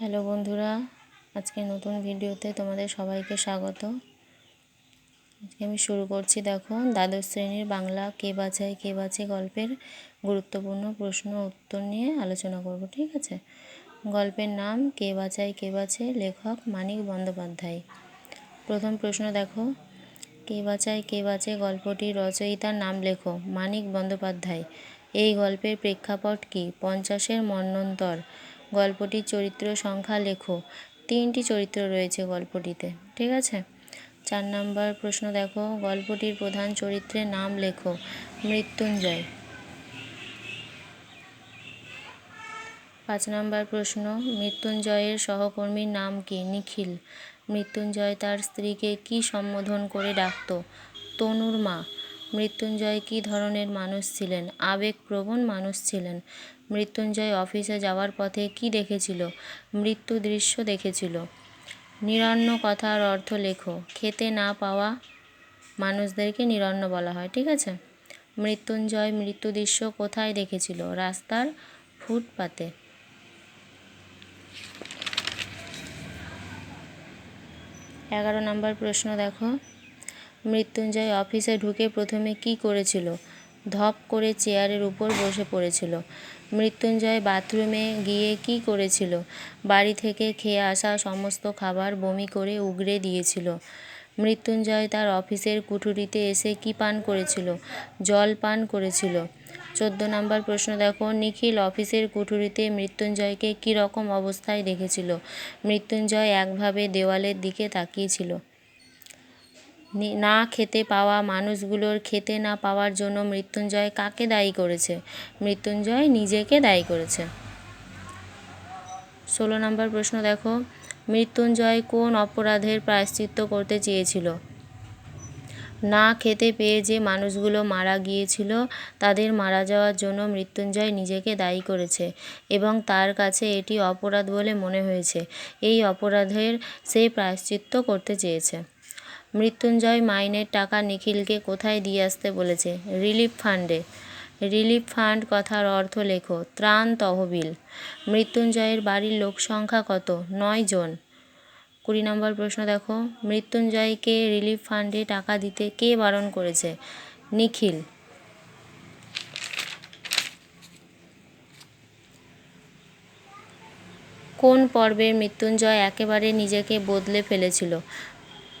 Hello বন্ধুরা, আজকে নতুন ভিডিওতে তোমাদের সবাইকে স্বাগত। আজকে আমি শুরু করছি, দেখো, দ্বাদশ শ্রেণির বাংলা কে বাছাই, কে বাছে গল্পের গুরুত্বপূর্ণ প্রশ্ন উত্তর নিয়ে আলোচনা করব, ঠিক আছে? গল্পের নাম, কে বাছাই, কে বাছে, লেখক মানিক বন্দ্যোপাধ্যায়। প্রথম প্রশ্ন দেখো, কে বাছাই, কে বাছে গল্পটির রচয়িতার নাম লেখো, মানিক বন্দ্যোপাধ্যায়। এই গল্পের প্রেক্ষাপট কি? পঞ্চাশের মন্বন্তর গল্পটির চরিত্র সংখ্যা লেখো। তিনটি চরিত্র রয়েছে গল্পটিতে। ঠিক আছে? চার নাম্বার প্রশ্ন দেখো। গল্পটির প্রধান চরিত্রের নাম লেখো। মৃত্যুঞ্জয়। পাঁচ নাম্বার প্রশ্ন। মৃত্যুঞ্জয়ের সহকর্মীর নাম কি? নিখিল। মৃত্যুঞ্জয় তার স্ত্রীকে কি সম্বোধন করে ডাকত? তনুর মা। মৃত্যুঞ্জয় কী ধরনের মানুষ ছিলেন? আবেগপ্রবণ মানুষ ছিলেন। মৃত্যুঞ্জয় অফিসে যাওয়ার পথে কি দেখেছিল? মৃত্যু দৃশ্য দেখেছিল। নিরন্ন কথার অর্থ লেখো। খেতে না পাওয়া মানুষদেরকে নিরন্ন বলা হয়, ঠিক আছে? মৃত্যুঞ্জয় মৃত্যু দৃশ্য কোথায় দেখেছিল? রাস্তার ফুটপাতে। এগারো নম্বর প্রশ্ন দেখো। মৃত্যুঞ্জয় অফিসে ঢুকে প্রথমে কি করেছিল? ধপ করে চেয়ারের উপর বসে পড়েছিল। মৃত্যুঞ্জয় বাথরুমে গিয়ে কি করেছিল? বাড়ি থেকে খেয়ে আসা সমস্ত খাবার বমি করে উগরে দিয়েছিল। মৃত্যুঞ্জয় তার অফিসের কুঠুরিতে এসে কি পান করেছিল? জল পান করেছিল। চোদ্দ নম্বর প্রশ্ন দেখো। নিখিল অফিসের কুঠুরিতে মৃত্যুঞ্জয়কে কী রকম অবস্থায় দেখেছিল? মৃত্যুঞ্জয় একভাবে দেওয়ালের দিকে তাকিয়েছিল। না খেতে পাওয়া মানুষগুলোর খেতে না পাওয়ার জন্য মৃত্যুঞ্জয় কাকে দায়ী করেছে? মৃত্যুঞ্জয় নিজেকে দায়ী করেছে। ষোলো নম্বর প্রশ্ন দেখো। মৃত্যুঞ্জয় কোন অপরাধের প্রায়শ্চিত্ত করতে চেয়েছিল? না খেতে পেয়ে যে মানুষগুলো মারা গিয়েছিল, তাদের মারা যাওয়ার জন্য মৃত্যুঞ্জয় নিজেকে দায়ী করেছে এবং তার কাছে এটি অপরাধ বলে মনে হয়েছে। এই অপরাধের সে প্রায়শ্চিত্ত করতে চেয়েছে। মৃত্যুঞ্জয় মাইনের টাকা নিখিলকে কোথায় দিয়ে আসতে বলেছে? রিলিফ ফান্ডে। রিলিফ ফান্ড কথার অর্থ লেখো, ত্রাণ তহবিল। মৃত্যুঞ্জয়ের বাড়ির লোক সংখ্যা কত? নয় জন। কুড়ি নম্বর প্রশ্ন দেখো। মৃত্যুঞ্জয়কে রিলিফ ফান্ডে টাকা দিতে কে বারণ করেছে? নিখিল। কোন পর্বে মৃত্যুঞ্জয় একেবারে নিজেকে বদলে ফেলেছিল?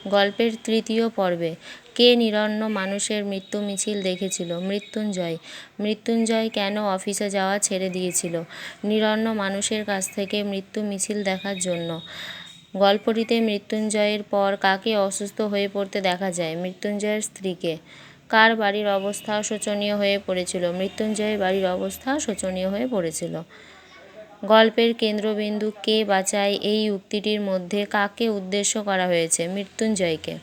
গল্পের তৃতীয় পর্বে। কে নিরন্ন মানুষের মৃত্যু মিছিল দেখেছিল? মৃত্যুঞ্জয়। মৃত্যুঞ্জয় কেন অফিসে যাওয়া ছেড়ে দিয়েছিল? নিরন্ন মানুষের কাছ থেকে মৃত্যু মিছিল দেখার জন্য। গল্পটিতে মৃত্যুঞ্জয়ের পর কাকে অসুস্থ হয়ে পড়তে দেখা যায়? মৃত্যুঞ্জয়ের স্ত্রীকে। কার বাড়ির অবস্থা শোচনীয় হয়ে পড়েছিল? মৃত্যুঞ্জয়ের বাড়ির অবস্থা শোচনীয় হয়ে পড়েছিল। গল্পের কেন্দ্রবিন্দু কে বাঁচায় এই উক্তিটির মধ্যে কাকে উদ্দেশ্য করা হয়েছে? মৃত্যুঞ্জয়কে।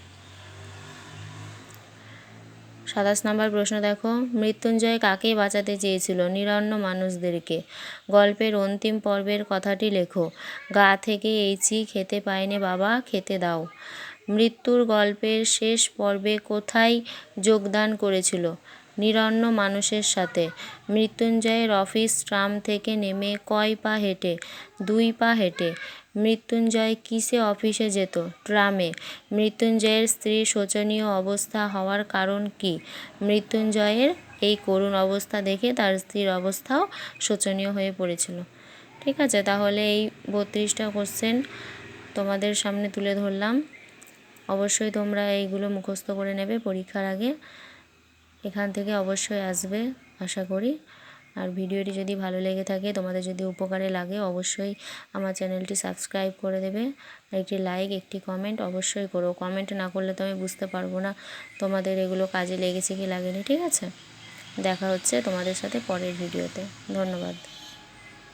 সাতাশ নম্বর প্রশ্ন দেখো। মৃত্যুঞ্জয় কাকে বাঁচাতে চেয়েছিল? নিরন্ন মানুষদেরকে। গল্পের অন্তিম পর্বের কথাটি লেখো। গা থেকে এইচি খেতে পায়নি বাবা, খেতে দাও। মৃত্যুর গল্পের শেষ পর্বে কোথায় যোগদান করেছিল? নিরন্ন মানুষের সাথে। মৃত্যুঞ্জয়ের অফিস ট্রাম থেকে নেমে কয় পা হেঁটে? দুই পা হেঁটে। মৃত্যুঞ্জয় কিসে অফিসে যেত? ট্রামে। মৃত্যুঞ্জয়ের স্ত্রীর শোচনীয় অবস্থা হওয়ার কারণ কি? মৃত্যুঞ্জয়ের এই করুণ অবস্থা দেখে তার স্ত্রীর অবস্থাও শোচনীয় হয়ে পড়েছিল। ঠিক আছে, তাহলে এই বত্রিশটা কোশ্চেন তোমাদের সামনে তুলে ধরলাম। অবশ্যই তোমরা এইগুলো মুখস্থ করে নেবে পরীক্ষার আগে। এখান থেকে অবশ্যই আসবে, আশা করি। আর ভিডিওটি যদি ভালো লেগে থাকে, তোমাদের যদি উপকারে লাগে, অবশ্যই আমার চ্যানেলটি সাবস্ক্রাইব করে দেবে। একটি লাইক, একটি কমেন্ট অবশ্যই করো। কমেন্ট না করলে তো আমি বুঝতে পারব না তোমাদের এগুলো কাজে লেগেছে কি লাগেনি, ঠিক আছে? দেখা হচ্ছে তোমাদের সাথে পরের ভিডিওতে। ধন্যবাদ।